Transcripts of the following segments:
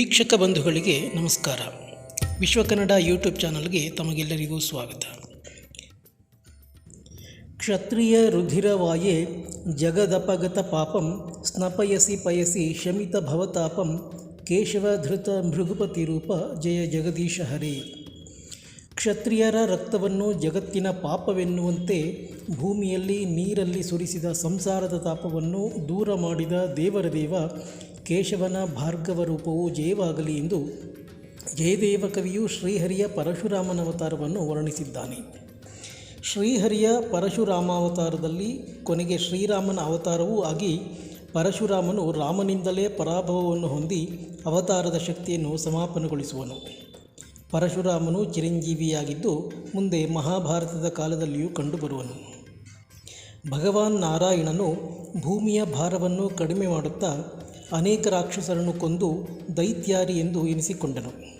ವೀಕ್ಷಕ ಬಂಧುಗಳಿಗೆ ನಮಸ್ಕಾರ. ವಿಶ್ವಕನ್ನಡ ಯೂಟ್ಯೂಬ್ ಚಾನಲ್ಗೆ ತಮಗೆಲ್ಲರಿಗೂ ಸ್ವಾಗತ. ಕ್ಷತ್ರಿಯ ರುಧಿರವಾಯೆ ಜಗದಪಗತ ಪಾಪಂ, ಸ್ನಪಯಸಿ ಪಯಸಿ ಶಮಿತ ಭವತಾಪಂ ಕೇಶವಧೃತ ಮೃಗುಪತಿ ರೂಪ, ಜಯ ಜಗದೀಶ ಹರೇ. ಕ್ಷತ್ರಿಯರ ರಕ್ತವನ್ನು ಜಗತ್ತಿನ ಪಾಪವೆನ್ನುವಂತೆ ಭೂಮಿಯಲ್ಲಿ ನೀರಲ್ಲಿ ಸುರಿಸಿದ ಸಂಸಾರದ ತಾಪವನ್ನು ದೂರ ಮಾಡಿದ ದೇವರ ದೇವ ಕೇಶವನ ಭಾರ್ಗವ ರೂಪವು ಜಯವಾಗಲಿ ಎಂದು ಜಯದೇವ ಕವಿಯು ಶ್ರೀಹರಿಯ ಪರಶುರಾಮನ ಅವತಾರವನ್ನು ವರ್ಣಿಸಿದ್ದಾನೆ. ಶ್ರೀಹರಿಯ ಪರಶುರಾಮಾವತಾರದಲ್ಲಿ ಕೊನೆಗೆ ಶ್ರೀರಾಮನ ಅವತಾರವೂ ಆಗಿ ಪರಶುರಾಮನು ರಾಮನಿಂದಲೇ ಪರಾಭವವನ್ನು ಹೊಂದಿ ಅವತಾರದ ಶಕ್ತಿಯನ್ನು ಸಮಾಪನಗೊಳಿಸುವನು. ಪರಶುರಾಮನು ಚಿರಂಜೀವಿಯಾಗಿದ್ದು ಮುಂದೆ ಮಹಾಭಾರತದ ಕಾಲದಲ್ಲಿಯೂ ಕಂಡುಬರುವನು. ಭಗವಾನ್ ನಾರಾಯಣನು ಭೂಮಿಯ ಭಾರವನ್ನು ಕಡಿಮೆ ಮಾಡುತ್ತಾ ಅನೇಕ ರಾಕ್ಷಸರನ್ನು ಕೊಂದು ದೈತ್ಯಾರಿ ಎಂದು ಎನಿಸಿಕೊಂಡನು.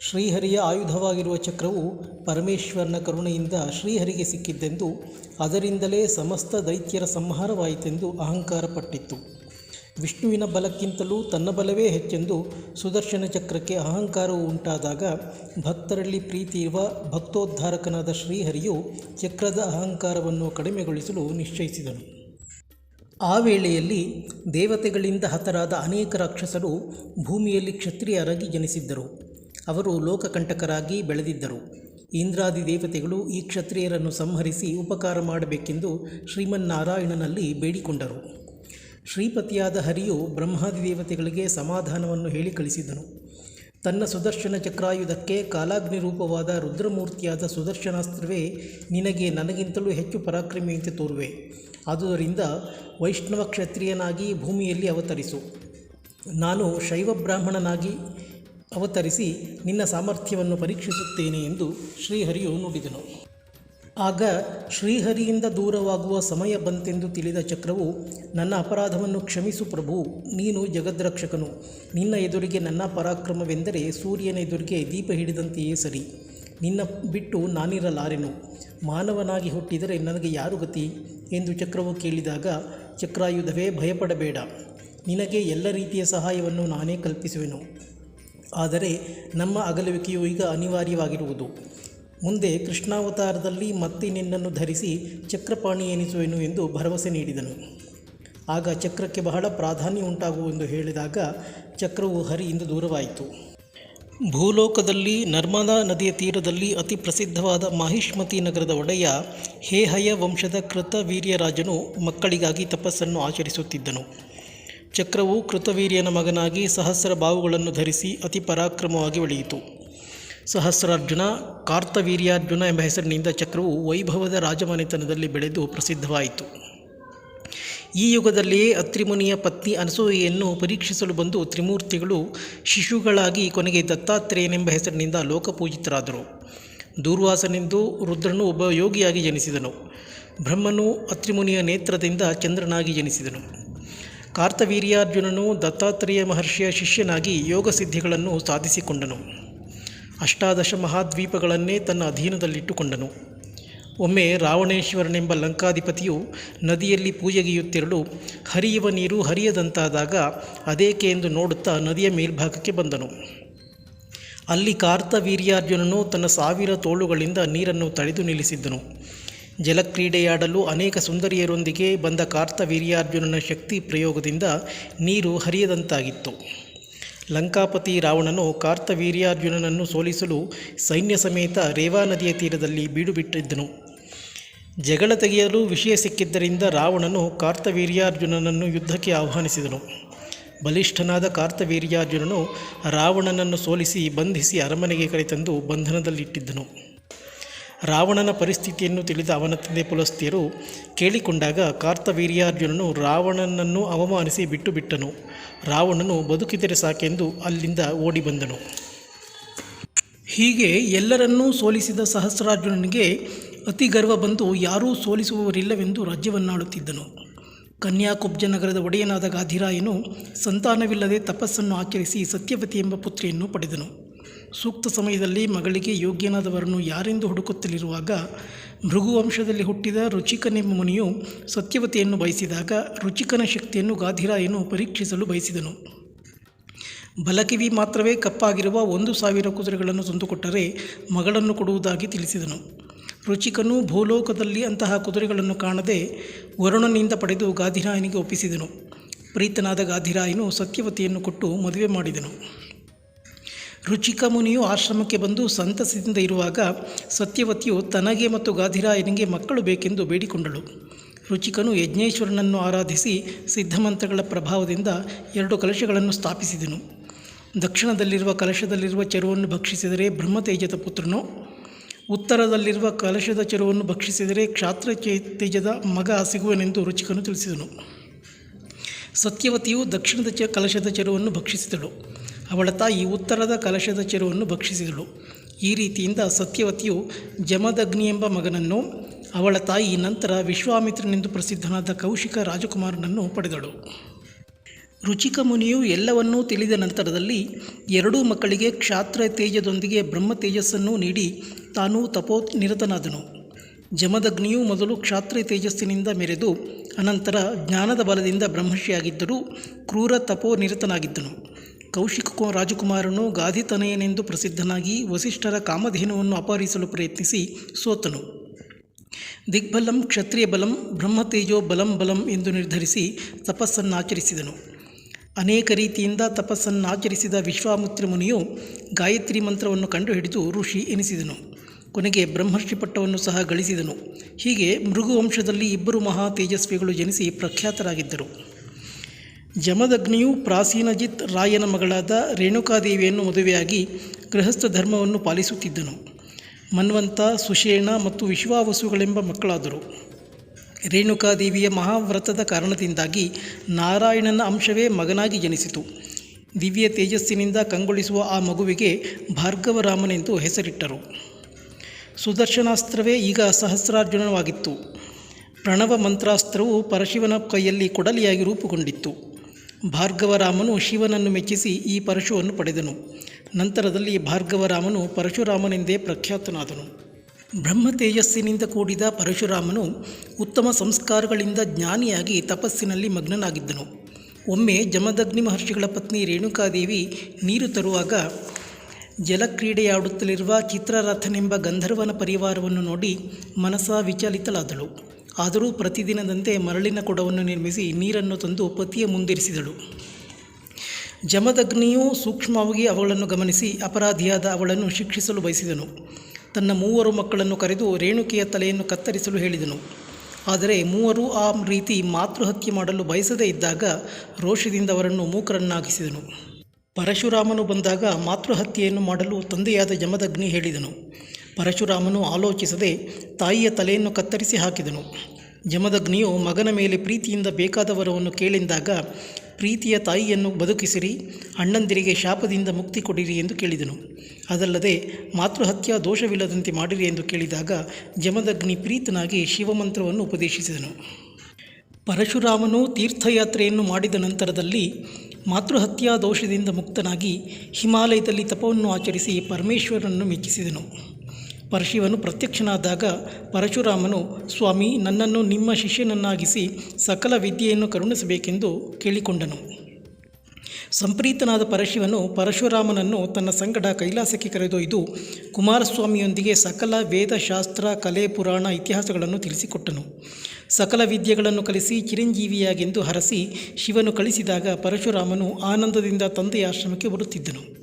ಶ್ರೀಹರಿಯ ಆಯುಧವಾಗಿರುವ ಚಕ್ರವು ಪರಮೇಶ್ವರನ ಕರುಣೆಯಿಂದ ಶ್ರೀಹರಿಗೆ ಸಿಕ್ಕಿದ್ದೆಂದು, ಅದರಿಂದಲೇ ಸಮಸ್ತ ದೈತ್ಯರ ಸಂಹಾರವಾಯಿತೆಂದು ಅಹಂಕಾರಪಟ್ಟಿತ್ತು ವಿಷ್ಣುವಿನ ಬಲಕ್ಕಿಂತಲೂ ತನ್ನ ಬಲವೇ ಹೆಚ್ಚೆಂದು ಸುದರ್ಶನ ಚಕ್ರಕ್ಕೆ ಅಹಂಕಾರವು ಉಂಟಾದಾಗ, ಭಕ್ತರಲ್ಲಿ ಪ್ರೀತಿ ಇರುವ ಭಕ್ತೋದ್ಧಾರಕನಾದ ಶ್ರೀಹರಿಯು ಚಕ್ರದ ಅಹಂಕಾರವನ್ನು ಕಡಿಮೆಗೊಳಿಸಲು ನಿಶ್ಚಯಿಸಿದನು. ಆ ವೇಳೆಯಲ್ಲಿ ದೇವತೆಗಳಿಂದ ಹತರಾದ ಅನೇಕ ರಾಕ್ಷಸರು ಭೂಮಿಯಲ್ಲಿ ಕ್ಷತ್ರಿಯರಾಗಿ ಜನಿಸಿದ್ದರು. ಅವರು ಲೋಕಕಂಟಕರಾಗಿ ಬೆಳೆದಿದ್ದರು. ಇಂದ್ರಾದಿ ದೇವತೆಗಳು ಈ ಕ್ಷತ್ರಿಯರನ್ನು ಸಂಹರಿಸಿ ಉಪಕಾರ ಮಾಡಬೇಕೆಂದು ಶ್ರೀಮನ್ನಾರಾಯಣನಲ್ಲಿ ಬೇಡಿಕೊಂಡರು. ಶ್ರೀಪತಿಯಾದ ಹರಿಯು ಬ್ರಹ್ಮಾದಿ ದೇವತೆಗಳಿಗೆ ಸಮಾಧಾನವನ್ನು ಹೇಳಿ ಕಳಿಸಿದನು. ತನ್ನ ಸುದರ್ಶನ ಚಕ್ರಾಯುಧಕ್ಕೆ ಕಾಲಾಗ್ನಿ ರೂಪವಾದ ರುದ್ರಮೂರ್ತಿಯಾದ ಸುದರ್ಶನಾಸ್ತ್ರವೇ ನಿನಗೆ ನನಗಿಂತಲೂ ಹೆಚ್ಚು ಪರಾಕ್ರಮಿಯಂತೆ ತೋರುವೆ. ಆದುದರಿಂದ ವೈಷ್ಣವ ಕ್ಷತ್ರಿಯನಾಗಿ ಭೂಮಿಯಲ್ಲಿ ಅವತರಿಸು. ನಾನು ಶೈವ ಬ್ರಾಹ್ಮಣನಾಗಿ ಅವತರಿಸಿ ನಿನ್ನ ಸಾಮರ್ಥ್ಯವನ್ನು ಪರೀಕ್ಷಿಸುತ್ತೇನೆ ಎಂದು ಶ್ರೀಹರಿಯು ನುಡಿದನು. ಆಗ ಶ್ರೀಹರಿಯಿಂದ ದೂರವಾಗುವ ಸಮಯ ಬಂತೆಂದು ತಿಳಿದ ಚಕ್ರವು, ನನ್ನ ಅಪರಾಧವನ್ನು ಕ್ಷಮಿಸು ಪ್ರಭು, ನೀನು ಜಗದ್ರಕ್ಷಕನು. ನಿನ್ನ ಎದುರಿಗೆ ನನ್ನ ಪರಾಕ್ರಮವೆಂದರೆ ಸೂರ್ಯನ ಎದುರಿಗೆ ದೀಪ ಹಿಡಿದಂತೆಯೇ ಸರಿ. ನಿನ್ನ ಬಿಟ್ಟು ನಾನಿರಲಾರೆನು. ಮಾನವನಾಗಿ ಹುಟ್ಟಿದರೆ ನನಗೆ ಯಾರು ಗತಿ? ಎಂದು ಚಕ್ರವು ಕೇಳಿದಾಗ, ಚಕ್ರಾಯುಧವೇ, ಭಯಪಡಬೇಡ. ನಿನಗೆ ಎಲ್ಲ ರೀತಿಯ ಸಹಾಯವನ್ನು ನಾನೇ ಕಲ್ಪಿಸುವೆನು. ಆದರೆ ನಮ್ಮ ಅಗಲುವಿಕೆಯು ಈಗ ಅನಿವಾರ್ಯವಾಗಿರುವುದು. ಮುಂದೆ ಕೃಷ್ಣಾವತಾರದಲ್ಲಿ ಮತ್ತೆ ನಿನ್ನನ್ನು ಧರಿಸಿ ಚಕ್ರಪಾಣಿ ಎನಿಸುವೆನು ಎಂದು ಭರವಸೆ ನೀಡಿದನು. ಆಗ ಚಕ್ರಕ್ಕೆ ಬಹಳ ಪ್ರಾಧಾನ್ಯ ಉಂಟಾಗುವೆಂದು ಹೇಳಿದಾಗ, ಚಕ್ರವು ಹರಿಯಿಂದ ದೂರವಾಯಿತು. ಭೂಲೋಕದಲ್ಲಿ, ನರ್ಮದಾ ನದಿಯ ತೀರದಲ್ಲಿ ಅತಿ ಪ್ರಸಿದ್ಧವಾದ ಮಾಹಿಷ್ಮತಿ ನಗರದ ಒಡೆಯ ಹೇಹಯ ವಂಶದ ಕೃತವೀರ್ಯರಾಜನು ಮಕ್ಕಳಿಗಾಗಿ ತಪಸ್ಸನ್ನು ಆಚರಿಸುತ್ತಿದ್ದನು. ಚಕ್ರವು ಕೃತವೀರ್ಯನ ಮಗನಾಗಿ ಸಹಸ್ರ ಬಾವುಗಳನ್ನು ಧರಿಸಿ ಅತಿ ಪರಾಕ್ರಮವಾಗಿ ಒಳೆಯಿತು ಸಹಸ್ರಾರ್ಜುನ ಕಾರ್ತವೀರ್ಯಾರ್ಜುನ ಎಂಬ ಹೆಸರಿನಿಂದ ಚಕ್ರವು ವೈಭವದ ರಾಜಮನೆತನದಲ್ಲಿ ಬೆಳೆದು ಪ್ರಸಿದ್ಧವಾಯಿತು. ಈ ಯುಗದಲ್ಲಿಯೇ ಅತ್ರಿಮುನಿಯ ಪತ್ನಿ ಅನಸೂಯೆಯನ್ನು ಪರೀಕ್ಷಿಸಲು ಬಂದು ತ್ರಿಮೂರ್ತಿಗಳು ಶಿಶುಗಳಾಗಿ ಕೊನೆಗೆ ದತ್ತಾತ್ರೇಯನೆಂಬ ಹೆಸರಿನಿಂದ ಲೋಕಪೂಜಿತರಾದರು. ದೂರ್ವಾಸನೆಂದು ರುದ್ರನು ಒಬ್ಬ ಯೋಗಿಯಾಗಿ ಜನಿಸಿದನು. ಬ್ರಹ್ಮನು ಅತ್ರಿಮುನಿಯ ನೇತ್ರದಿಂದ ಚಂದ್ರನಾಗಿ ಜನಿಸಿದನು. ಕಾರ್ತವೀರ್ಯಾರ್ಜುನನು ದತ್ತಾತ್ರೇಯ ಮಹರ್ಷಿಯ ಶಿಷ್ಯನಾಗಿ ಯೋಗ ಸಿದ್ಧಿಗಳನ್ನು ಸಾಧಿಸಿಕೊಂಡನು. ಅಷ್ಟಾದಶ ಮಹಾದ್ವೀಪಗಳನ್ನೇ ತನ್ನ ಅಧೀನದಲ್ಲಿಟ್ಟುಕೊಂಡನು. ಒಮ್ಮೆ ರಾವಣೇಶ್ವರನೆಂಬ ಲಂಕಾಧಿಪತಿಯು ನದಿಯಲ್ಲಿ ಪೂಜೆಗೆಯುತ್ತಿರಲು ಹರಿಯುವ ನೀರು ಹರಿಯದಂತಾದಾಗ ಅದೇಕೆ ಎಂದು ನೋಡುತ್ತಾ ನದಿಯ ಮೇಲ್ಭಾಗಕ್ಕೆ ಬಂದನು. ಅಲ್ಲಿ ಕಾರ್ತವೀರ್ಯಾರ್ಜುನನು ತನ್ನ ಸಾವಿರ ತೋಳುಗಳಿಂದ ನೀರನ್ನು ತಡೆದು ನಿಲ್ಲಿಸಿದ್ದನು. ಜಲಕ್ರೀಡೆಯಾಡಲು ಅನೇಕ ಸುಂದರಿಯರೊಂದಿಗೆ ಬಂದ ಕಾರ್ತವೀರ್ಯಾರ್ಜುನನ ಶಕ್ತಿ ಪ್ರಯೋಗದಿಂದ ನೀರು ಹರಿಯದಂತಾಗಿತ್ತು. ಲಂಕಾಪತಿ ರಾವಣನು ಕಾರ್ತವೀರ್ಯಾರ್ಜುನನನ್ನು ಸೋಲಿಸಲು ಸೈನ್ಯ ಸಮೇತ ರೇವಾ ನದಿಯ ತೀರದಲ್ಲಿ ಬೀಡು ಬಿಟ್ಟಿದ್ದನು ಜಗಳ ತೆಗೆಯಲು ವಿಷಯ ಸಿಕ್ಕಿದ್ದರಿಂದ ರಾವಣನು ಕಾರ್ತವೀರ್ಯಾರ್ಜುನನನ್ನು ಯುದ್ಧಕ್ಕೆ ಆಹ್ವಾನಿಸಿದನು. ಬಲಿಷ್ಠನಾದ ಕಾರ್ತವೀರ್ಯಾರ್ಜುನನು ರಾವಣನನ್ನು ಸೋಲಿಸಿ ಬಂಧಿಸಿ ಅರಮನೆಗೆ ಕರೆತಂದು ಬಂಧನದಲ್ಲಿಟ್ಟಿದ್ದನು. ರಾವಣನ ಪರಿಸ್ಥಿತಿಯನ್ನು ತಿಳಿದ ಅವನ ತಂದೆ ಪುಲಸ್ತಿಯರು ಕೇಳಿಕೊಂಡಾಗ ಕಾರ್ತವೀರ್ಯಾರ್ಜುನನು ರಾವಣನನ್ನು ಅವಮಾನಿಸಿ ಬಿಟ್ಟು ಬಿಟ್ಟನು ರಾವಣನು ಬದುಕಿದರೆ ಸಾಕೆಂದು ಅಲ್ಲಿಂದ ಓಡಿ ಬಂದನು ಹೀಗೆ ಎಲ್ಲರನ್ನೂ ಸೋಲಿಸಿದ ಸಹಸ್ರಾರ್ಜುನನಿಗೆ ಅತಿ ಗರ್ವ ಬಂದು ಯಾರೂ ಸೋಲಿಸುವವರಿಲ್ಲವೆಂದು ರಾಜ್ಯವನ್ನಾಳುತ್ತಿದ್ದನು. ಕನ್ಯಾಕುಬ್ಜ ನಗರದ ಒಡೆಯನಾದ ಗಾಧಿರಾಯನು ಸಂತಾನವಿಲ್ಲದೆ ತಪಸ್ಸನ್ನು ಆಚರಿಸಿ ಸತ್ಯವತಿ ಎಂಬ ಪುತ್ರಿಯನ್ನು ಪಡೆದನು. ಸೂಕ್ತ ಸಮಯದಲ್ಲಿ ಮಗಳಿಗೆ ಯೋಗ್ಯನಾದವರನ್ನು ಯಾರೆಂದು ಹುಡುಕುತ್ತಲಿರುವಾಗ ಮೃಗುವಂಶದಲ್ಲಿ ಹುಟ್ಟಿದ ರುಚಿಕನೆಂಬ ಮುನಿಯು ಸತ್ಯವತಿಯನ್ನು ಬಯಸಿದಾಗ ರುಚಿಕನ ಶಕ್ತಿಯನ್ನು ಗಾಧಿರಾಯನು ಪರೀಕ್ಷಿಸಲು ಬಯಸಿದನು. ಬಲಕಿವಿ ಮಾತ್ರವೇ ಕಪ್ಪಾಗಿರುವ ಒಂದು ಸಾವಿರ ಕುದುರೆಗಳನ್ನು ತಂದುಕೊಟ್ಟರೆ ಮಗಳನ್ನು ಕೊಡುವುದಾಗಿ ತಿಳಿಸಿದನು. ರುಚಿಕನು ಭೂಲೋಕದಲ್ಲಿ ಅಂತಹ ಕುದುರೆಗಳನ್ನು ಕಾಣದೆ ವರುಣನಿಂದ ಪಡೆದು ಗಾಧಿರಾಯನಿಗೆ ಒಪ್ಪಿಸಿದನು. ಪ್ರೀತನಾದ ಗಾಧಿರಾಯನು ಸತ್ಯವತಿಯನ್ನು ಕೊಟ್ಟು ಮದುವೆ ಮಾಡಿದನು. ರುಚಿಕ ಮುನಿಯು ಆಶ್ರಮಕ್ಕೆ ಬಂದು ಸಂತಸದಿಂದ ಇರುವಾಗ ಸತ್ಯವತಿಯು ತನಗೆ ಮತ್ತು ಗಾಧಿರಾಯನಿಗೆ ಮಕ್ಕಳು ಬೇಕೆಂದು ಬೇಡಿಕೊಂಡಳು. ರುಚಿಕನು ಯಜ್ಞೇಶ್ವರನನ್ನು ಆರಾಧಿಸಿ ಸಿದ್ಧಮಂತ್ರಗಳ ಪ್ರಭಾವದಿಂದ ಎರಡು ಕಲಶಗಳನ್ನು ಸ್ಥಾಪಿಸಿದನು. ದಕ್ಷಿಣದಲ್ಲಿರುವ ಕಲಶದಲ್ಲಿರುವ ಚೆರುವನ್ನು ಭಕ್ಷಿಸಿದರೆ ಬ್ರಹ್ಮತೇಜದ ಪುತ್ರನು? ಉತ್ತರದಲ್ಲಿರುವ ಕಲಶದ ಚರುವನ್ನು ಭಕ್ಷಿಸಿದರೆ ಕ್ಷಾತ್ರ ಚೈತ್ಯಜದ ಮಗ ಸಿಗುವನೆಂದು ರುಚಿಕನು ತಿಳಿಸಿದನು. ಸತ್ಯವತಿಯು ದಕ್ಷಿಣದ ಚ ಕಲಶದ ಚರುವನ್ನು ಭಕ್ಷಿಸಿದಳು. ಅವಳ ತಾಯಿ ಉತ್ತರದ ಕಲಶದ ಚೆರುವನ್ನು ಭಕ್ಷಿಸಿದಳು. ಈ ರೀತಿಯಿಂದ ಸತ್ಯವತಿಯು ಜಮದಗ್ನಿ ಎಂಬ ಮಗನನ್ನು, ಅವಳ ತಾಯಿ ನಂತರ ವಿಶ್ವಾಮಿತ್ರನೆಂದು ಪ್ರಸಿದ್ಧನಾದ ಕೌಶಿಕ ರಾಜಕುಮಾರನನ್ನು ಪಡೆದಳು. ರುಚಿಕ ಮುನಿಯು ಎಲ್ಲವನ್ನೂ ತಿಳಿದ ನಂತರದಲ್ಲಿ ಎರಡೂ ಮಕ್ಕಳಿಗೆ ಕ್ಷಾತ್ರ ತೇಜದೊಂದಿಗೆ ಬ್ರಹ್ಮ ತೇಜಸ್ಸನ್ನು ನೀಡಿ ತಾನು ತಪೋ ನಿರತನಾದನು. ಜಮದಗ್ನಿಯು ಮೊದಲು ಕ್ಷಾತ್ರ ತೇಜಸ್ಸಿನಿಂದ ಮೆರೆದು ಅನಂತರ ಜ್ಞಾನದ ಬಲದಿಂದ ಬ್ರಹ್ಮಶಿಯಾಗಿದ್ದರೂ ಕ್ರೂರ ತಪೋ ನಿರತನಾಗಿದ್ದನು. ಕೌಶಿಕ ರಾಜಕುಮಾರನು ಗಾಧಿತನಯನೆಂದು ಪ್ರಸಿದ್ಧನಾಗಿ ವಸಿಷ್ಠರ ಕಾಮಧೇನುವನ್ನು ಅಪಹರಿಸಲು ಪ್ರಯತ್ನಿಸಿ ಸೋತನು. ದಿಗ್ಬಲಂ ಕ್ಷತ್ರಿಯ ಬಲಂ ಬ್ರಹ್ಮತೇಜೋ ಬಲಂ ಬಲಂ ಎಂದು ನಿರ್ಧರಿಸಿ ತಪಸ್ಸನ್ನಾಚರಿಸಿದನು. ಅನೇಕ ರೀತಿಯಿಂದ ತಪಸ್ಸನ್ನಾಚರಿಸಿದ ವಿಶ್ವಾಮಿತ್ರ ಮುನಿಯು ಗಾಯತ್ರಿ ಮಂತ್ರವನ್ನು ಕಂಡುಹಿಡಿದು ಋಷಿ ಎನಿಸಿದನು. ಕೊನೆಗೆ ಬ್ರಹ್ಮರ್ಷಿ ಪಟ್ಟವನ್ನು ಸಹ ಗಳಿಸಿದನು. ಹೀಗೆ ಮೃಗುವಂಶದಲ್ಲಿ ಇಬ್ಬರು ಮಹಾ ತೇಜಸ್ವಿಗಳು ಜನಿಸಿ ಪ್ರಖ್ಯಾತರಾಗಿದ್ದರು. ಜಮದಗ್ನಿಯು ಪ್ರಾಚೀನಜಿತ್ ರಾಯನ ಮಗಳಾದ ರೇಣುಕಾದೇವಿಯನ್ನು ಮದುವೆಯಾಗಿ ಗೃಹಸ್ಥ ಧರ್ಮವನ್ನು ಪಾಲಿಸುತ್ತಿದ್ದನು. ಮನ್ವಂತ, ಸುಷೇಣ ಮತ್ತು ವಿಶ್ವಾವಸುಗಳೆಂಬ ಮಕ್ಕಳಾದರು. ರೇಣುಕಾದೇವಿಯ ಮಹಾವ್ರತದ ಕಾರಣದಿಂದಾಗಿ ನಾರಾಯಣನ ಅಂಶವೇ ಮಗನಾಗಿ ಜನಿಸಿತು. ದಿವ್ಯ ತೇಜಸ್ಸಿನಿಂದ ಕಂಗೊಳಿಸುವ ಆ ಮಗುವಿಗೆ ಭಾರ್ಗವರಾಮನೆಂದು ಹೆಸರಿಟ್ಟರು. ಸುದರ್ಶನಾಸ್ತ್ರವೇ ಈಗ ಸಹಸ್ರಾರ್ಜುನವಾಗಿತ್ತು ಪ್ರಣವ ಮಂತ್ರಾಸ್ತ್ರವು ಪರಶಿವನ ಕೈಯಲ್ಲಿ ಕೊಡಲಿಯಾಗಿ ರೂಪುಗೊಂಡಿತ್ತು. ಭಾರ್ಗವರಾಮನು ಶಿವನನ್ನು ಮೆಚ್ಚಿಸಿ ಈ ಪರಶುವನ್ನು ಪಡೆದನು. ನಂತರದಲ್ಲಿ ಭಾರ್ಗವರಾಮನು ಪರಶುರಾಮನೆಂದೇ ಪ್ರಖ್ಯಾತನಾದನು. ಬ್ರಹ್ಮ ತೇಜಸ್ಸಿನಿಂದ ಕೂಡಿದ ಪರಶುರಾಮನು ಉತ್ತಮ ಸಂಸ್ಕಾರಗಳಿಂದ ಜ್ಞಾನಿಯಾಗಿ ತಪಸ್ಸಿನಲ್ಲಿ ಮಗ್ನನಾಗಿದ್ದನು. ಒಮ್ಮೆ ಜಮದಗ್ನಿ ಮಹರ್ಷಿಗಳ ಪತ್ನಿ ರೇಣುಕಾದೇವಿ ನೀರು ತರುವಾಗ ಜಲಕ್ರೀಡೆಯಾಡುತ್ತಲಿರುವ ಚಿತ್ರರಥನೆಂಬ ಗಂಧರ್ವನ ಪರಿವಾರವನ್ನು ನೋಡಿ ಮನಸ ವಿಚಲಿತಳಾದಳು. ಆದರೂ ಪ್ರತಿದಿನದಂತೆ ಮರಳಿನ ಕೊಡವನ್ನು ನಿರ್ಮಿಸಿ ನೀರನ್ನು ತಂದು ಪತಿಯ ಮುಂದಿರಿಸಿದಳು. ಜಮದಗ್ನಿಯು ಸೂಕ್ಷ್ಮವಾಗಿ ಅವಳನ್ನು ಗಮನಿಸಿ ಅಪರಾಧಿಯಾದ ಅವಳನ್ನು ಶಿಕ್ಷಿಸಲು ಬಯಸಿದನು. ತನ್ನ ಮೂವರು ಮಕ್ಕಳನ್ನು ಕರೆದು ರೇಣುಕೆಯ ತಲೆಯನ್ನು ಕತ್ತರಿಸಲು ಹೇಳಿದನು. ಆದರೆ ಮೂವರು ಆ ರೀತಿ ಮಾತೃಹತ್ಯೆ ಮಾಡಲು ಬಯಸದೇ ಇದ್ದಾಗ ರೋಷದಿಂದ ಅವರನ್ನು ಮೂಕರನ್ನಾಗಿಸಿದನು. ಪರಶುರಾಮನು ಬಂದಾಗ ಮಾತೃಹತ್ಯೆಯನ್ನು ಮಾಡಲು ತಂದೆಯಾದ ಜಮದಗ್ನಿ ಹೇಳಿದನು. ಪರಶುರಾಮನು ಆಲೋಚಿಸದೆ ತಾಯಿಯ ತಲೆಯನ್ನು ಕತ್ತರಿಸಿ ಹಾಕಿದನು. ಜಮದಗ್ನಿಯು ಮಗನ ಮೇಲೆ ಪ್ರೀತಿಯಿಂದ ಬೇಕಾದ ವರವನ್ನು ಕೇಳೆಂದಾಗ ಪ್ರೀತಿಯ ತಾಯಿಯನ್ನು ಬದುಕಿಸಿರಿ, ಅಣ್ಣಂದಿರಿಗೆ ಶಾಪದಿಂದ ಮುಕ್ತಿ ಕೊಡಿರಿ ಎಂದು ಕೇಳಿದನು. ಅದಲ್ಲದೆ ಮಾತೃಹತ್ಯಾ ದೋಷವಿಲ್ಲದಂತೆ ಮಾಡಿರಿ ಎಂದು ಕೇಳಿದಾಗ ಜಮದಗ್ನಿ ಪ್ರೀತನಾಗಿ ಶಿವಮಂತ್ರವನ್ನು ಉಪದೇಶಿಸಿದನು. ಪರಶುರಾಮನು ತೀರ್ಥಯಾತ್ರೆಯನ್ನು ಮಾಡಿದ ನಂತರದಲ್ಲಿ ಮಾತೃಹತ್ಯಾ ದೋಷದಿಂದ ಮುಕ್ತನಾಗಿ ಹಿಮಾಲಯದಲ್ಲಿ ತಪವನ್ನು ಆಚರಿಸಿ ಪರಮೇಶ್ವರನನ್ನು ಮೆಚ್ಚಿಸಿದನು. ಪರಶಿವನು ಪ್ರತ್ಯಕ್ಷನಾದಾಗ ಪರಶುರಾಮನು, ಸ್ವಾಮಿ, ನನ್ನನ್ನು ನಿಮ್ಮ ಶಿಷ್ಯನನ್ನಾಗಿಸಿ ಸಕಲ ವಿದ್ಯೆಯನ್ನು ಕರುಣಿಸಬೇಕೆಂದು ಕೇಳಿಕೊಂಡನು. ಸಂಪ್ರೀತನಾದ ಪರಶಿವನು ಪರಶುರಾಮನನ್ನು ತನ್ನ ಸಂಗಡ ಕೈಲಾಸಕ್ಕೆ ಕರೆದೊಯ್ದು ಕುಮಾರಸ್ವಾಮಿಯೊಂದಿಗೆ ಸಕಲ ವೇದಶಾಸ್ತ್ರ, ಕಲೆ, ಪುರಾಣ ಇತಿಹಾಸಗಳನ್ನು ತಿಳಿಸಿಕೊಟ್ಟನು. ಸಕಲ ವಿದ್ಯೆಗಳನ್ನು ಕಲಿಸಿ ಚಿರಂಜೀವಿಯಾಗೆಂದು ಹರಸಿ ಶಿವನು ಕಳಿಸಿದಾಗ ಪರಶುರಾಮನು ಆನಂದದಿಂದ ತಂದೆಯ ಆಶ್ರಮಕ್ಕೆ ಬರುತ್ತಿದ್ದನು.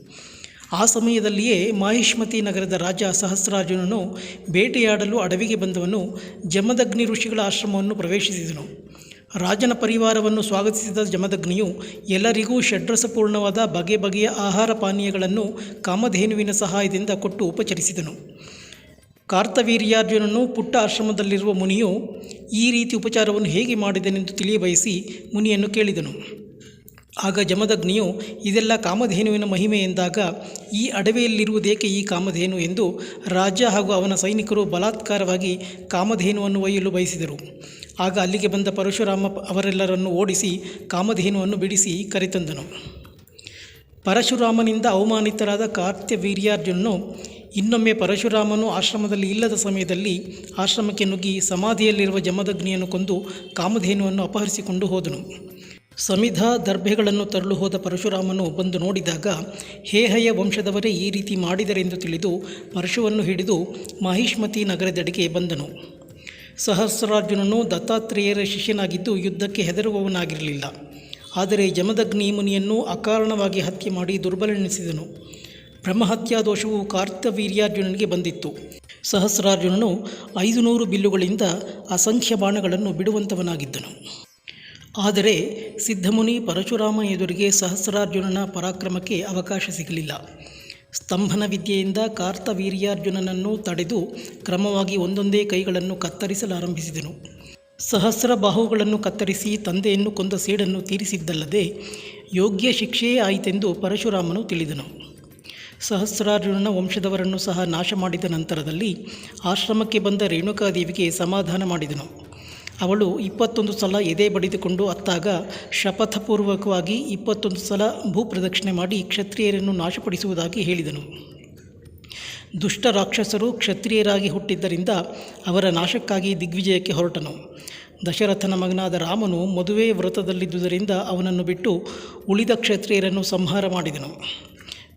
ಆ ಸಮಯದಲ್ಲಿಯೇ ಮಾಹಿಷ್ಮತಿ ನಗರದ ರಾಜ ಸಹಸ್ರಾರ್ಜುನನು ಬೇಟೆಯಾಡಲು ಅಡವಿಗೆ ಬಂದವನು ಜಮದಗ್ನಿ ಋಷಿಗಳ ಆಶ್ರಮವನ್ನು ಪ್ರವೇಶಿಸಿದನು. ರಾಜನ ಪರಿವಾರವನ್ನು ಸ್ವಾಗತಿಸಿದ ಜಮದಗ್ನಿಯು ಎಲ್ಲರಿಗೂ ಷಡ್ರಸಪೂರ್ಣವಾದ ಬಗೆ ಬಗೆಯ ಆಹಾರ ಪಾನೀಯಗಳನ್ನು ಕಾಮಧೇನುವಿನ ಸಹಾಯದಿಂದ ಕೊಟ್ಟು ಉಪಚರಿಸಿದನು. ಕಾರ್ತವೀರ್ಯಾರ್ಜುನನು ಪುಟ್ಟ ಆಶ್ರಮದಲ್ಲಿರುವ ಮುನಿಯು ಈ ರೀತಿ ಉಪಚಾರವನ್ನು ಹೇಗೆ ಮಾಡಿದನೆಂದು ತಿಳಿಯಬಯಸಿ ಮುನಿಯನ್ನು ಕೇಳಿದನು. ಆಗ ಜಮದಗ್ನಿಯು, ಇದೆಲ್ಲ ಕಾಮಧೇನುವಿನ ಮಹಿಮೆ ಎಂದಾಗ, ಈ ಅಡವೆಯಲ್ಲಿರುವುದೇಕೆ ಈ ಕಾಮಧೇನು ಎಂದು ರಾಜ ಹಾಗೂ ಅವನ ಸೈನಿಕರು ಬಲಾತ್ಕಾರವಾಗಿ ಕಾಮಧೇನುವನ್ನು ಒಯ್ಯಲು ಬಯಸಿದರು. ಆಗ ಅಲ್ಲಿಗೆ ಬಂದ ಪರಶುರಾಮ ಅವರೆಲ್ಲರನ್ನು ಓಡಿಸಿ ಕಾಮಧೇನುವನ್ನು ಬಿಡಿಸಿ ಕರೆತಂದನು. ಪರಶುರಾಮನಿಂದ ಅವಮಾನಿತರಾದ ಕಾರ್ತ್ಯವೀರ್ಯಾರ್ಜುನನು, ಇನ್ನೊಮ್ಮೆ ಪರಶುರಾಮನು ಆಶ್ರಮದಲ್ಲಿ ಇಲ್ಲದ ಸಮಯದಲ್ಲಿ ಆಶ್ರಮಕ್ಕೆ ನುಗ್ಗಿ ಸಮಾಧಿಯಲ್ಲಿರುವ ಜಮದಗ್ನಿಯನ್ನು ಕೊಂದು ಕಾಮಧೇನುವನ್ನು ಅಪಹರಿಸಿಕೊಂಡು ಹೋದನು. ಸಮಿಧ ದರ್ಭೆಗಳನ್ನು ತರಲು ಹೋದ ಪರಶುರಾಮನು ಬಂದು ನೋಡಿದಾಗ ಹೇಹಯ ವಂಶದವರೇ, ಈ ರೀತಿ ಮಾಡಿದರೆಂದು ತಿಳಿದು ಪರಶುವನ್ನು ಹಿಡಿದು ಮಹಿಷ್ಮತಿ ನಗರದೆಡೆಗೆ ಬಂದನು. ಸಹಸ್ರಾರ್ಜುನನು ದತ್ತಾತ್ರೇಯರ ಶಿಷ್ಯನಾಗಿದ್ದು ಯುದ್ಧಕ್ಕೆ ಹೆದರುವವನಾಗಿರಲಿಲ್ಲ. ಆದರೆ ಜಮದಗ್ನಿ ಮುನಿಯನ್ನು ಅಕಾರಣವಾಗಿ ಹತ್ಯೆ ಮಾಡಿ ದುರ್ಬಲನೆನಿಸಿದನು. ಬ್ರಹ್ಮಹತ್ಯಾ ದೋಷವು ಕಾರ್ತವೀರ್ಯಾರ್ಜುನನಿಗೆ ಬಂದಿತ್ತು. ಸಹಸ್ರಾರ್ಜುನನು ಐದು ನೂರು ಬಿಲ್ಲುಗಳಿಂದ ಅಸಂಖ್ಯ ಬಾಣಗಳನ್ನು ಬಿಡುವಂತವನಾಗಿದ್ದನು. ಆದರೆ ಸಿದ್ಧಮುನಿ ಪರಶುರಾಮ ಎದುರಿಗೆ ಸಹಸ್ರಾರ್ಜುನನ ಪರಾಕ್ರಮಕ್ಕೆ ಅವಕಾಶ ಸಿಗಲಿಲ್ಲ. ಸ್ತಂಭನ ವಿದ್ಯೆಯಿಂದ ಕಾರ್ತವೀರ್ಯಾರ್ಜುನನನ್ನು ತಡೆದು ಕ್ರಮವಾಗಿ ಒಂದೊಂದೇ ಕೈಗಳನ್ನು ಕತ್ತರಿಸಲಾರಂಭಿಸಿದನು. ಸಹಸ್ರ ಬಾಹುಗಳನ್ನು ಕತ್ತರಿಸಿ ತಂದೆಯನ್ನು ಕೊಂದ ಸೇಡನ್ನು ತೀರಿಸಿದ್ದಲ್ಲದೆ ಯೋಗ್ಯ ಶಿಕ್ಷೆಯೇ ಆಯಿತೆಂದು ಪರಶುರಾಮನು ತಿಳಿದನು. ಸಹಸ್ರಾರ್ಜುನನ ವಂಶದವರನ್ನು ಸಹ ನಾಶ ಮಾಡಿದ ನಂತರದಲ್ಲಿ ಆಶ್ರಮಕ್ಕೆ ಬಂದ ರೇಣುಕಾದೇವಿಗೆ ಸಮಾಧಾನ ಮಾಡಿದನು. ಅವಳು ಇಪ್ಪತ್ತೊಂದು ಸಲ ಎದೆ ಬಡಿದುಕೊಂಡು ಅತ್ತಾಗ ಶಪಥಪೂರ್ವಕವಾಗಿ ಇಪ್ಪತ್ತೊಂದು ಸಲ ಭೂಪ್ರದಕ್ಷಿಣೆ ಮಾಡಿ ಕ್ಷತ್ರಿಯರನ್ನು ನಾಶಪಡಿಸುವುದಾಗಿ ಹೇಳಿದನು. ದುಷ್ಟ ರಾಕ್ಷಸರು ಕ್ಷತ್ರಿಯರಾಗಿ ಹುಟ್ಟಿದ್ದರಿಂದ ಅವರ ನಾಶಕ್ಕಾಗಿ ದಿಗ್ವಿಜಯಕ್ಕೆ ಹೊರಟನು. ದಶರಥನ ಮಗನಾದ ರಾಮನು ಮದುವೆ ವ್ರತದಲ್ಲಿದ್ದುದರಿಂದ ಅವನನ್ನು ಬಿಟ್ಟು ಉಳಿದ ಕ್ಷತ್ರಿಯರನ್ನು ಸಂಹಾರ ಮಾಡಿದನು.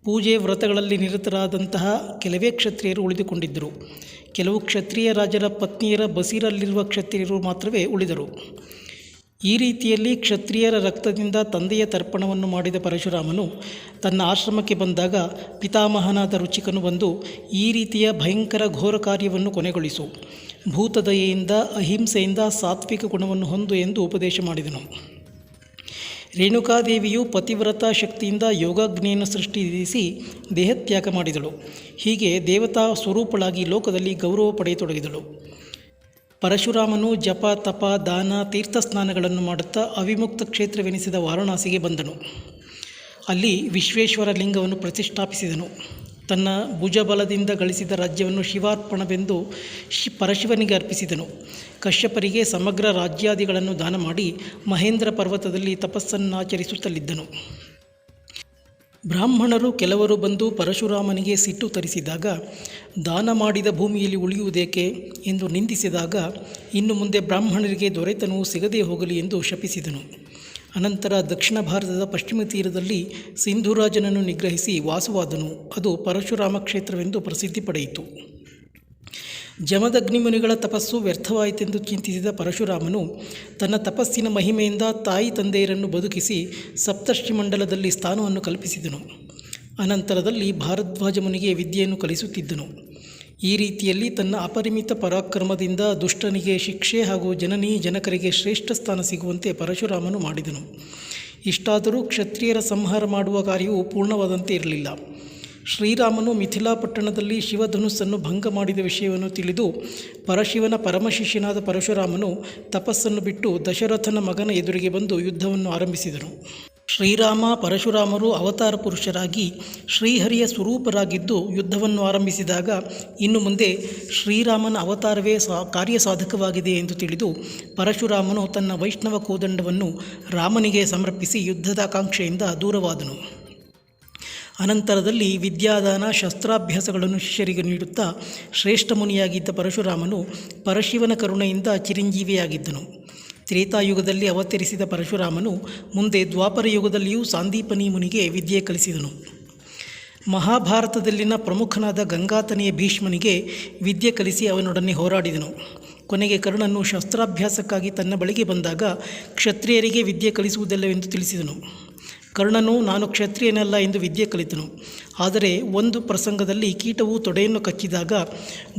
ಪೂಜೆ ವ್ರತಗಳಲ್ಲಿ ನಿರತರಾದಂತಹ ಕೆಲವೇ ಕ್ಷತ್ರಿಯರು ಉಳಿದುಕೊಂಡಿದ್ದರು. ಕೆಲವು ಕ್ಷತ್ರಿಯ ರಾಜರ ಪತ್ನಿಯರ ಬಸೀರಲ್ಲಿರುವ ಕ್ಷತ್ರಿಯರು ಮಾತ್ರವೇ ಉಳಿದರು. ಈ ರೀತಿಯಲ್ಲಿ ಕ್ಷತ್ರಿಯರ ರಕ್ತದಿಂದ ತಂದೆಯ ತರ್ಪಣವನ್ನು ಮಾಡಿದ ಪರಶುರಾಮನು ತನ್ನ ಆಶ್ರಮಕ್ಕೆ ಬಂದಾಗ ಪಿತಾಮಹನಾದ ರುಚಿಕನು ಬಂದು ಈ ರೀತಿಯ ಭಯಂಕರ ಘೋರ ಕಾರ್ಯವನ್ನು ಕೊನೆಗೊಳಿಸು. ಭೂತದಯೆಯಿಂದ ಅಹಿಂಸೆಯಿಂದ ಸಾತ್ವಿಕ ಗುಣವನ್ನು ಹೊಂದು ಎಂದು ಉಪದೇಶ ಮಾಡಿದನು. ರೇಣುಕಾದೇವಿಯು ಪತಿವ್ರತ ಶಕ್ತಿಯಿಂದ ಯೋಗಾಗ್ನಿಯನ್ನು ಸೃಷ್ಟಿಸಿ ದೇಹತ್ಯಾಗ ಮಾಡಿದಳು. ಹೀಗೆ ದೇವತಾ ಸ್ವರೂಪಳಾಗಿ ಲೋಕದಲ್ಲಿ ಗೌರವ ಪಡೆಯತೊಡಗಿದಳು. ಪರಶುರಾಮನು ಜಪ, ತಪ, ದಾನ, ತೀರ್ಥ ಸ್ನಾನಗಳನ್ನು ಮಾಡುತ್ತಾ ಅವಿಮುಕ್ತ ಕ್ಷೇತ್ರವೆನಿಸಿದ ವಾರಣಾಸಿಗೆ ಬಂದನು. ಅಲ್ಲಿ ವಿಶ್ವೇಶ್ವರ ಲಿಂಗವನ್ನು ಪ್ರತಿಷ್ಠಾಪಿಸಿದನು. ತನ್ನ ಭುಜಬಲದಿಂದ ಗಳಿಸಿದ ರಾಜ್ಯವನ್ನು ಶಿವಾರ್ಪಣವೆಂದು ಶಿ ಪರಶಿವನಿಗೆ ಅರ್ಪಿಸಿದನು. ಕಶ್ಯಪರಿಗೆ ಸಮಗ್ರ ರಾಜ್ಯಾದಿಗಳನ್ನು ದಾನ ಮಾಡಿ ಮಹೇಂದ್ರ ಪರ್ವತದಲ್ಲಿ ತಪಸ್ಸನ್ನಾಚರಿಸುತ್ತಲಿದ್ದನು. ಬ್ರಾಹ್ಮಣರು ಕೆಲವರು ಬಂದು ಪರಶುರಾಮನಿಗೆ ಸಿಟ್ಟು ತರಿಸಿದಾಗ ದಾನ ಮಾಡಿದ ಭೂಮಿಯಲ್ಲಿ ಉಳಿಯುವುದೇಕೆ ಎಂದು ನಿಂದಿಸಿದಾಗ, ಇನ್ನು ಮುಂದೆ ಬ್ರಾಹ್ಮಣರಿಗೆ ದೊರೆತನವು ಸಿಗದೇ ಹೋಗಲಿ ಎಂದು ಶಪಿಸಿದನು. ಅನಂತರ ದಕ್ಷಿಣ ಭಾರತದ ಪಶ್ಚಿಮ ತೀರದಲ್ಲಿ ಸಿಂಧುರಾಜನನ್ನು ನಿಗ್ರಹಿಸಿ ವಾಸವಾದನು. ಅದು ಪರಶುರಾಮ ಕ್ಷೇತ್ರವೆಂದು ಪ್ರಸಿದ್ಧಿ ಪಡೆಯಿತು. ಜಮದಗ್ನಿಮುನಿಗಳ ತಪಸ್ಸು ವ್ಯರ್ಥವಾಯಿತೆಂದು ಚಿಂತಿಸಿದ ಪರಶುರಾಮನು ತನ್ನ ತಪಸ್ಸಿನ ಮಹಿಮೆಯಿಂದ ತಾಯಿ ತಂದೆಯರನ್ನು ಬದುಕಿಸಿ ಸಪ್ತರ್ಷಿ ಮಂಡಲದಲ್ಲಿ ಸ್ಥಾನವನ್ನು ಕಲ್ಪಿಸಿದನು. ಅನಂತರದಲ್ಲಿ ಭಾರದ್ವಾಜ ಮುನಿಗೆ ವಿದ್ಯೆಯನ್ನು ಕಲಿಸುತ್ತಿದ್ದನು. ಈ ರೀತಿಯಲ್ಲಿ ತನ್ನ ಅಪರಿಮಿತ ಪರಾಕ್ರಮದಿಂದ ದುಷ್ಟನಿಗೆ ಶಿಕ್ಷೆ ಹಾಗೂ ಜನನಿ ಜನಕರಿಗೆ ಶ್ರೇಷ್ಠ ಸ್ಥಾನ ಸಿಗುವಂತೆ ಪರಶುರಾಮನು ಮಾಡಿದನು. ಇಷ್ಟಾದರೂ ಕ್ಷತ್ರಿಯರ ಸಂಹಾರ ಮಾಡುವ ಕಾರ್ಯವು ಪೂರ್ಣವಾದಂತೆ ಇರಲಿಲ್ಲ. ಶ್ರೀರಾಮನು ಮಿಥಿಲಾ ಪಟ್ಟಣದಲ್ಲಿ ಶಿವಧನುಸ್ಸನ್ನು ಭಂಗ ಮಾಡಿದ ವಿಷಯವನ್ನು ತಿಳಿದು ಪರಶಿವನ ಪರಮಶಿಷ್ಯನಾದ ಪರಶುರಾಮನು ತಪಸ್ಸನ್ನು ಬಿಟ್ಟು ದಶರಥನ ಮಗನ ಎದುರಿಗೆ ಬಂದು ಯುದ್ಧವನ್ನು ಆರಂಭಿಸಿದನು. ಶ್ರೀರಾಮ ಪರಶುರಾಮರು ಅವತಾರ ಪುರುಷರಾಗಿ ಶ್ರೀಹರಿಯ ಸ್ವರೂಪರಾಗಿದ್ದು ಯುದ್ಧವನ್ನು ಆರಂಭಿಸಿದಾಗ ಇನ್ನು ಮುಂದೆ ಶ್ರೀರಾಮನ ಅವತಾರವೇ ಸಾ ಕಾರ್ಯಸಾಧಕವಾಗಿದೆ ಎಂದು ತಿಳಿದು ಪರಶುರಾಮನು ತನ್ನ ವೈಷ್ಣವ ಕೋದಂಡವನ್ನು ರಾಮನಿಗೆ ಸಮರ್ಪಿಸಿ ಯುದ್ಧದ ಆಕಾಂಕ್ಷೆಯಿಂದ ದೂರವಾದನು. ಅನಂತರದಲ್ಲಿ ವಿದ್ಯಾದಾನ, ಶಸ್ತ್ರಾಭ್ಯಾಸಗಳನ್ನು ಶಿಷ್ಯರಿಗೆ ನೀಡುತ್ತಾ ಶ್ರೇಷ್ಠ ಮುನಿಯಾಗಿದ್ದ ಪರಶುರಾಮನು ಪರಶಿವನ ಕರುಣೆಯಿಂದ ಚಿರಂಜೀವಿಯಾಗಿದ್ದನು. ತ್ರೇತಾಯುಗದಲ್ಲಿ ಅವತರಿಸಿದ ಪರಶುರಾಮನು ಮುಂದೆ ದ್ವಾಪರ ಯುಗದಲ್ಲಿಯೂ ಸಾಂದೀಪನಿ ಮುನಿಗೆ ವಿದ್ಯೆ ಕಲಿಸಿದನು. ಮಹಾಭಾರತದಲ್ಲಿನ ಪ್ರಮುಖನಾದ ಗಂಗಾತನೆಯ ಭೀಷ್ಮನಿಗೆ ವಿದ್ಯೆ ಕಲಿಸಿ ಅವನೊಡನೆ ಹೋರಾಡಿದನು. ಕೊನೆಗೆ ಕರ್ಣನು ಶಸ್ತ್ರಾಭ್ಯಾಸಕ್ಕಾಗಿ ತನ್ನ ಬಳಿಗೆ ಬಂದಾಗ ಕ್ಷತ್ರಿಯರಿಗೆ ವಿದ್ಯೆ ಕಲಿಸುವುದಿಲ್ಲವೆಂದು ತಿಳಿಸಿದನು. ಕರ್ಣನು, ನಾನು ಕ್ಷತ್ರಿಯನಲ್ಲ ಎಂದು ವಿದ್ಯೆ ಕಲಿತನು. ಆದರೆ ಒಂದು ಪ್ರಸಂಗದಲ್ಲಿ ಕೀಟವು ತೊಡೆಯನ್ನು ಕಚ್ಚಿದಾಗ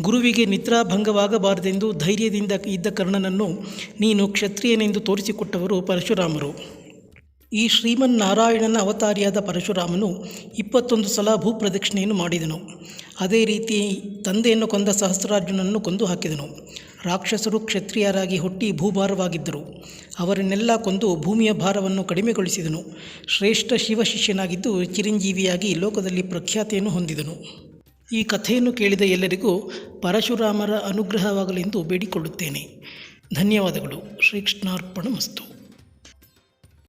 ಗುರುವಿಗೆ ನಿದ್ರಾಭಂಗವಾಗಬಾರದೆಂದು ಧೈರ್ಯದಿಂದ ಇದ್ದ ಕರ್ಣನನ್ನು, ನೀನು ಕ್ಷತ್ರಿಯನೆಂದು ತೋರಿಸಿಕೊಟ್ಟವರು ಪರಶುರಾಮರು. ಈ ಶ್ರೀಮನ್ನಾರಾಯಣನ ಅವತಾರಿಯಾದ ಪರಶುರಾಮನು ಇಪ್ಪತ್ತೊಂದು ಸಲ ಭೂಪ್ರದಕ್ಷಿಣೆಯನ್ನು ಮಾಡಿದನು. ಅದೇ ರೀತಿ ತಂದೆಯನ್ನು ಕೊಂದ ಸಹಸ್ರಾರ್ಜುನನ್ನು ಕೊಂದು ಹಾಕಿದನು. ರಾಕ್ಷಸರು ಕ್ಷತ್ರಿಯರಾಗಿ ಹುಟ್ಟಿ ಭೂಭಾರವಾಗಿದ್ದರು. ಅವರನ್ನೆಲ್ಲ ಕೊಂದು ಭೂಮಿಯ ಭಾರವನ್ನು ಕಡಿಮೆಗೊಳಿಸಿದನು. ಶ್ರೇಷ್ಠ ಶಿವಶಿಷ್ಯನಾಗಿದ್ದು ಚಿರಂಜೀವಿಯಾಗಿ ಲೋಕದಲ್ಲಿ ಪ್ರಖ್ಯಾತಿಯನ್ನು ಹೊಂದಿದನು. ಈ ಕಥೆಯನ್ನು ಕೇಳಿದ ಎಲ್ಲರಿಗೂ ಪರಶುರಾಮರ ಅನುಗ್ರಹವಾಗಲೆಂದು ಬೇಡಿಕೊಳ್ಳುತ್ತೇನೆ. ಧನ್ಯವಾದಗಳು. ಶ್ರೀಕೃಷ್ಣಾರ್ಪಣ ಮಸ್ತು